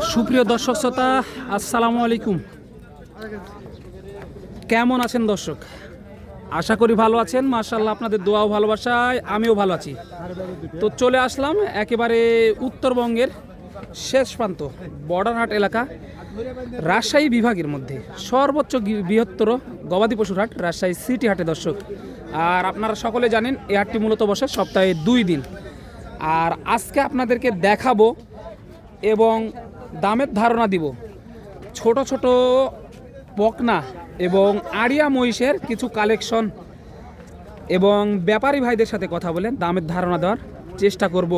সুপ্রিয় দর্শক শ্রোতা, আসসালামু আলাইকুম। কেমন আছেন দর্শক? আশা করি ভালো আছেন। মার্শাল্লাহ আপনাদের দোয়াও ভালোবাসায়, আমিও ভালো আছি। তো চলে আসলাম একেবারে উত্তরবঙ্গের শেষ প্রান্ত, বর্ডারহাট এলাকা, রাজশাহী বিভাগের মধ্যে। সর্বোচ্চ বৃহত্তর গবাদি পশুর হাট রাজশাহী সিটি হাটে দর্শক। আর আপনারা সকলে জানেন, এই হাটটি মূলত বসে সপ্তাহে দুই দিন। আর আজকে আপনাদেরকে দেখাবো এবং দামের ধারণা দিব। ছোট ছোট বকনা এবং আড়িয়া মহিষের কিছু কালেকশন এবং ব্যাপারী ভাইদের সাথে কথা বলে দামের ধারণা দেওয়ার চেষ্টা করব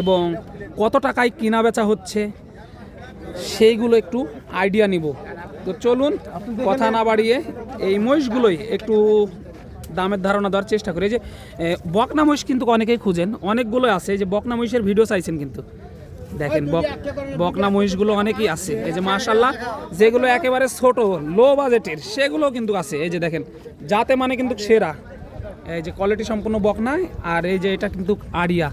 এবং কত টাকায় কিনা বেচা হচ্ছে সেইগুলো একটু আইডিয়া নিব। তো চলুন, কথা না বাড়িয়ে এই মহিষগুলোই একটু দামের ধারণা দেওয়ার চেষ্টা করি। যে বকনা মহিষ কিন্তু অনেকেই খুঁজেন অনেকগুলো আছে। যে বকনা মহিষের ভিডিও চাইছেন কিন্তু। দেখেন, বক বকনা মহিষগুলো অনেকই আছে। এই যে মাশাল্লাহ যেগুলো একেবারে ছোট লো বাজেটের সেগুলো কিন্তু আছে। এই যে দেখেন, যাতে মানে কিন্তু সেরা। এই যে কোয়ালিটি সম্পূর্ণ বকনায় আর এই যে এটা কিন্তু আড়িয়া।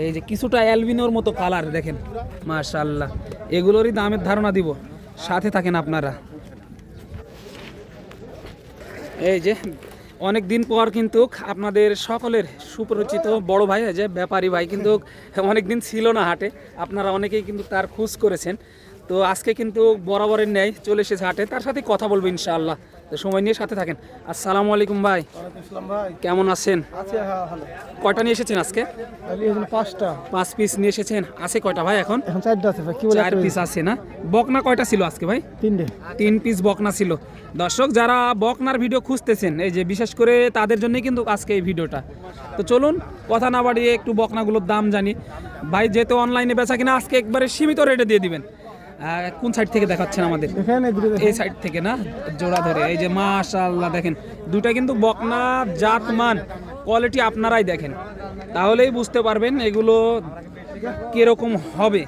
এই যে কিছুটা অ্যালবিনোর মতো কালার দেখেন মাশাল্লাহ এগুলোরই দামের ধারণা দিব। সাথে থাকেন আপনারা। এই যে অনেক দিন পর কিন্তু আপনাদের সকলের সুপরিচিত বড় ভাই যে ব্যাপারী ভাই কিন্তু অনেক দিন ছিল না হাটে। আপনারা অনেকেই কিন্তু তার খোঁজ করেছেন। তো আজকে কিন্তু বরাবরের ন্যায় চলে এসেছে হাটে। তার সাথে কথা বলব ইনশাআল্লাহ। তো সময় নিয়ে সাথে থাকেন। আসসালামু আলাইকুম ভাই। কেমন আছেন? আছে হ্যাঁ কয়টা নিয়ে এসেছেন আজকে? পাঁচটা। পাঁচ পিস নিয়ে এসেছেন। আছে কয়টা ভাই এখন? এখন চারটা আছে ভাই চার পিস আছে না? বকনা কয়টা ছিল আজকে ভাই? তিনটে। তিন পিস বকনা ছিল। দর্শক যারা বকনার ভিডিও খুঁজতেছেন এই যে বিশেষ করে তাদের জন্যই কিন্তু আজকে এই ভিডিওটা। তো চলুন কথা না বাড়িয়ে একটু বকনাগুলোর দাম জানি। ভাই যেহেতু অনলাইনে বেচা কিনা আজকে একবারে সীমিত রেটে দিয়ে দিবেন। কোন সাইড থেকে দেখাচ্ছেন আমাদের? এই সাইড থেকে না? জোড়া ধরে। এই যে মাশাল্লাহ দেখেন। দুটা কিন্তু বকনা জাত মান কোয়ালিটি আপনারাই দেখেন। তাহলেই বুঝতে পারবেন এগুলো কীরকম হবে।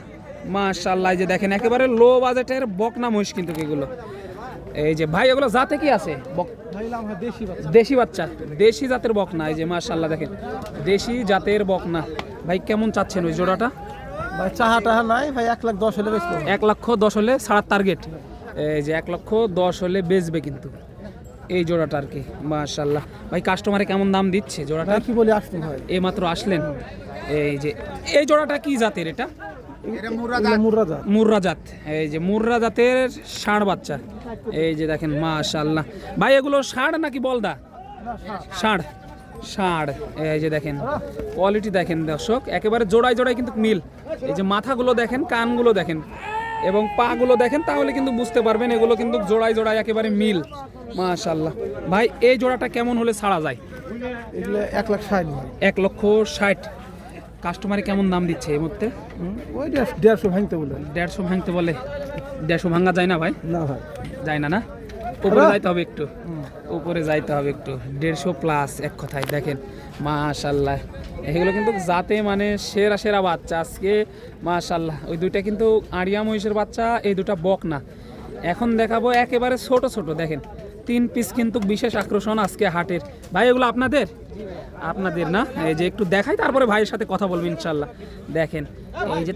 মাশাল্লাহ এই যে দেখেন একেবারে লো বাজেটের বকনা মহিষ কিন্তু এগুলো। এই যে ভাই এগুলো জাতে কি আছে? দেশি বাচ্চা। দেশি জাতের বকনা। এই যে মাশাল্লাহ দেখেন। দেশি জাতের বকনা। ভাই কেমন চাচ্ছেন ওই জোড়াটা? ভাই চাহা টাহা নাই ভাই এক লাখ দশ হলে বেচবো। এক লক্ষ দশ হলে ছাড়ার টার্গেট এই যে এক লক্ষ দশ হলে বেচবে কিন্তু। এই জোড়াটা আর কি মাশাল্লাহ ভাই কাস্টমারে কেমন দাম দিচ্ছে জোড়াটা? ভাই কি বলি আসতো ভাই। এই মাত্র আসলেন। এই যে এই জোড়াটা কি জাতের এটা? এগুলো মুর্রা জাত। মুর্রা জাত। এই যে মুর্রা জাতের ষাঁড় বাচ্চা। এই যে দেখেন মাশাল্লাহ ভাই এগুলো ষাঁড় নাকি বলদা? ষাঁড়। ষাঁড় এই যে দেখেন কোয়ালিটি দেখেন দর্শক একেবারে জোড়ায় জোড়ায় কিন্তু মিল। এই যে মাথাগুলো দেখেন কানগুলো দেখেন এবং পাগুলো দেখেন তাহলে কিন্তু বুঝতে পারবেন এগুলো কিন্তু জোড়ায় জোড়ায় একেবারে মিল। মাশাল্লাহ ভাই এই জোড়াটা কেমন হলে ছাড়া যায়? এক লাখ ষাট এক লক্ষ ষাট। কাস্টমারে কেমন দাম দিচ্ছে এই মুহূর্তে? ওই দেড়- দেড়শো ভাঙতে বলে। দেড়শো ভাঙতে বলে। দেড়শো ভাঙা যায় না ভাই? না ভাই। যায় না না? উপরে যাইতে হবে একটু। উপরে যাইতে হবে একটু। দেড়শো প্লাস এক কথায় দেখেন। মাশাল্লাহ এগুলো কিন্তু যাতে মানে সেরা সেরা বাচ্চা। আজকে মাশাল্লাহ ওই দুইটা কিন্তু আড়িয়া মহিষের বাচ্চা এই দুটা বক না এখন দেখাবো একেবারে ছোট ছোট দেখেন। তিন পিস কিন্তু বিশেষ আকর্ষণ আজকে হাটের। ভাই এগুলো আপনাদের? আপনাদের না? এই যে একটু দেখাই তারপরে ভাইয়ের সাথে কথা বলব ইনশাল্লাহ দেখেন এই যে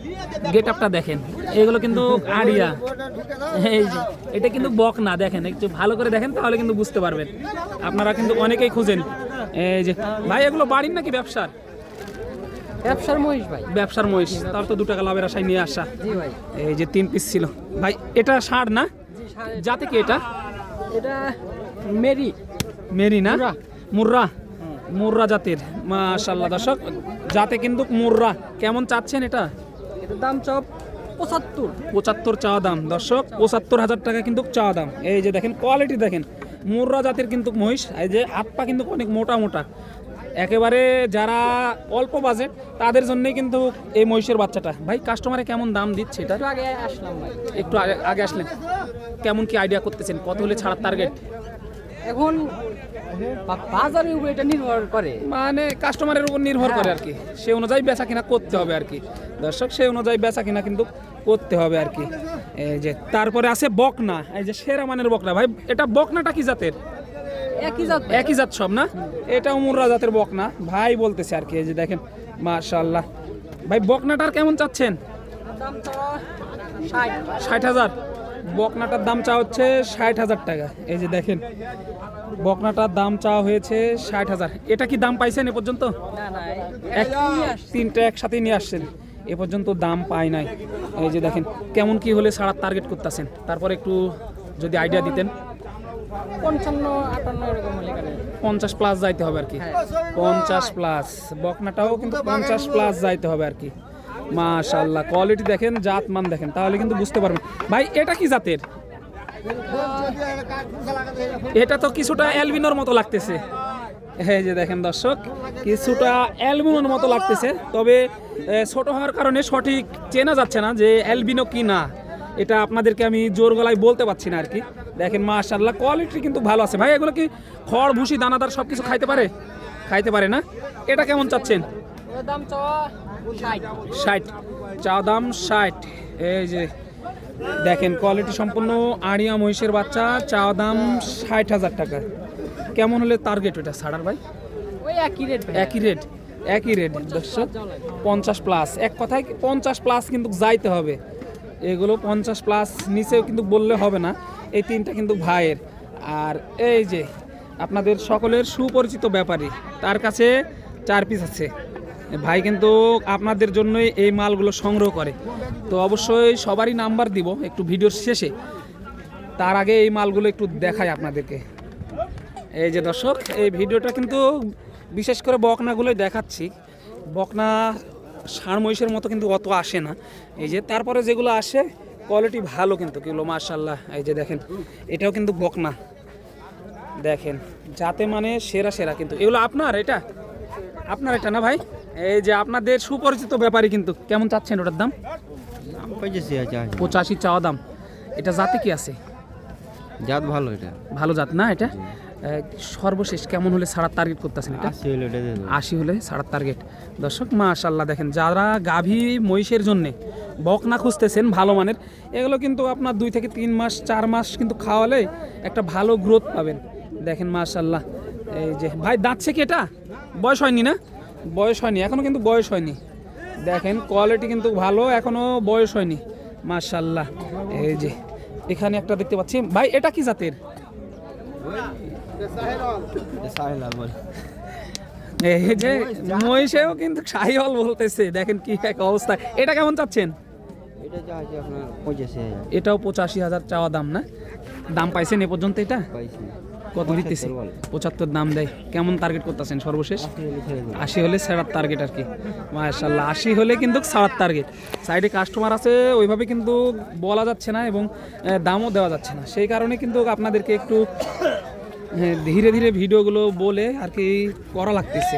গেট আপটা দেখেন এগুলো কিন্তু আড়িয়া এই যে এটা কিন্তু বক না দেখেন একটু ভালো করে দেখেন তাহলে কিন্তু বুঝতে পারবেন। আপনারা কিন্তু অনেকেই খুঁজেন। এই যে ভাই এগুলো বাড়ির নাকি ব্যবসার? ব্যবসার মহিষ ভাই। ব্যবসার মহিষ তার তো দু টাকা লাভের আশায় নিয়ে আসা। এই যে তিন পিস ছিল। ভাই এটা ষাঁড় না? যাতে কি এটা? এটা মেরি। মেরি না? মুর্রা। মুর্রা। জাতের। মাশাল্লাহ দর্শক। জাতে কিন্তু মুর্রা। কেমন চাচ্ছেন এটা? এটার দাম চপ পঁচাত্তর। পঁচাত্তর চা দাম দর্শক। পঁচাত্তর হাজার টাকা কিন্তু চা দাম। এই যে দেখেন কোয়ালিটি দেখেন। মুর্রা জাতের কিন্তু মহিষ। এই যে হাত পা কিন্তু অনেক মোটা মোটা। একেবারে যারা অল্প বাজেট তাদের জন্যই কিন্তু এই মহিষের বাচ্চাটা। ভাই কাস্টমারে কেমন দাম দিচ্ছে এটা? একটু আগে আসলাম ভাই। একটু আগে আসলেন। কেমন কি আইডিয়া করতেছেন? কত হলে ছাড়ার টার্গেট এখন বাজারের উপরে এটা নির্ভর করে। মানে কাস্টমারের উপর নির্ভর করে আর কি। সে অনুযায়ী বেচা কিনা করতে হবে আর কি। দর্শক সে অনুযায়ী বেচা কিনা কিন্তু করতে হবে আর কি। এই যে তারপরে আছে বকনা। এই যে সেরা মানের বকনা। ভাই এটা বকনাটা কি জাতের? একই জাত একই জাত সব না? এটা মুর্রা জাতের বকনা। ভাই বলতেছে আর কি এই যে দেখেন মাশাল্লাহ ভাই বকনাটার কেমন চাচ্ছেন? ষাট হাজার। বকনাটার দাম চা হচ্ছে ষাট হাজার টাকা। এই যে দেখেন বকনাটার দাম চাওয়া হয়েছে ষাট হাজার। এটা কি দাম পাইছেন এ পর্যন্ত? তিনটা একসাথে নিয়ে আসছেন। এ পর্যন্ত দাম পাই নাই। এই যে দেখেন কেমন কি হলে সারা টার্গেট করতেছেন? তারপর একটু যদি আইডিয়া দিতেন। পঞ্চান্ন আটান্ন এরকম হলে পঞ্চাশ প্লাস যাইতে হবে আর কি। পঞ্চাশ প্লাস বকনাটাও কিন্তু পঞ্চাশ প্লাস যাইতে হবে আর কি। মাশাল্লাহ কোয়ালিটি দেখেন জাত মান দেখেন, তাহলে কিন্তু বুঝতে পারবেন। ভাই, এটা কি জাতের? এটা তো কিছুটা অ্যালবিনোর মতো লাগতেছে। এই যে দেখেন দর্শক, কিছুটা অ্যালবিনোর মতো লাগতেছে, তবে ছোট হওয়ার কারণে সঠিক চেনা যাচ্ছে না যে অ্যালবিনো কি না এটা আপনাদেরকে আমি জোর গলায় বলতে পারছি না আর কি। দেখেন মাশাল্লাহ কোয়ালিটি কিন্তু ভালো আছে। ভাই এগুলো কি খড় ভুসি দানাদার সব কিছু খাইতে পারে? খাইতে পারে না? এটা কেমন চাচ্ছেন? ষাট। চা দাম ষাট। এই যে দেখেন কোয়ালিটি সম্পূর্ণ আড়িয়া মহিষের বাচ্চা চা দাম ষাট হাজার টাকা। কেমন হলে টার্গেট ওটা ছাড়ার ভাই? একই রেট একই রেট একই রেট দর্শক পঞ্চাশ প্লাস এক কথায় পঞ্চাশ প্লাস কিন্তু যাইতে হবে। এগুলো পঞ্চাশ প্লাস নিচেও কিন্তু বললে হবে না। এই তিনটা কিন্তু ভাইয়ের। আর এই যে আপনাদের সকলের সুপরিচিত ব্যাপারী, তার কাছে চার পিস আছে। ভাই কিন্তু আপনাদের জন্যই এই মালগুলো সংগ্রহ করে। তো অবশ্যই সবারই নাম্বার দিব একটু ভিডিওর শেষে। তার আগে এই মালগুলো একটু দেখাই আপনাদেরকে। এই যে দর্শক, এই ভিডিওটা কিন্তু বিশেষ করে বকনাগুলোই দেখাচ্ছি। বকনা, ষাঁড় মহিষের মতো কিন্তু অত আসে না। এই যে তারপরে যেগুলো আসে কোয়ালিটি ভালো কিন্তু কিলো মাশাল্লাহ এই যে দেখেন এটাও কিন্তু বকনা। দেখেন যাতে মানে সেরা সেরা কিন্তু। এগুলো আপনার এটা? আপনার এটা না ভাই? এই যে আপনাদের সুপরিচিত ব্যাপারই কিন্তু কেমন চাচ্ছেন ওটার দাম? পঁচাশি চাওয়া দাম। এটা জাতে কি আছে? জাত ভালো এটা। ভালো জাত না এটা? সর্বশেষ কেমন হলে ছাড়ার টার্গেট করতেছেন এটা? আশি হলে ছাড়ার টার্গেট দর্শক মাশাল্লাহ দেখেন যারা গাভী মহিষের জন্যে বকনা খুঁজতেছেন ভালো মানের এগুলো কিন্তু আপনার দুই থেকে তিন মাস চার মাস কিন্তু খাওয়ালে একটা ভালো গ্রোথ পাবেন। দেখেন মাশাল্লাহ এই যে ভাই দাঁতছে কি এটা? বয়স হয়নি না? বয়স হয়নি এখনও কিন্তু বয়স হয়নি। দেখেন কোয়ালিটি কিন্তু ভালো এখনও বয়স হয়নি। মাশাল্লাহ এই যে এখানে একটা দেখতে পাচ্ছি। ভাই এটা কি জাতের? এই যে মহিষেও কিন্তু শাহিওয়াল বলতেছে দেখেন কি এক অবস্থা। এটা কেমন চাচ্ছেন? এটাও পঁচাশি হাজার চাওয়া দাম না? দাম পাইছেন এ পর্যন্ত এটা? কত দিতেছে? পঁচাত্তর দাম দেয়। কেমন টার্গেট করতেছেন সর্বশেষ? আশি হলে ছাড়ার টার্গেট আর কি। মাশাল্লাহ আশি হলে কিন্তু ছাড়ার টার্গেট সাইডে কাস্টমার আছে ওইভাবে কিন্তু বলা যাচ্ছে না এবং দামও দেওয়া যাচ্ছে না। সেই কারণে কিন্তু আপনাদেরকে একটু ধীরে ধীরে ভিডিওগুলো বলে আর কি করা লাগতেছে।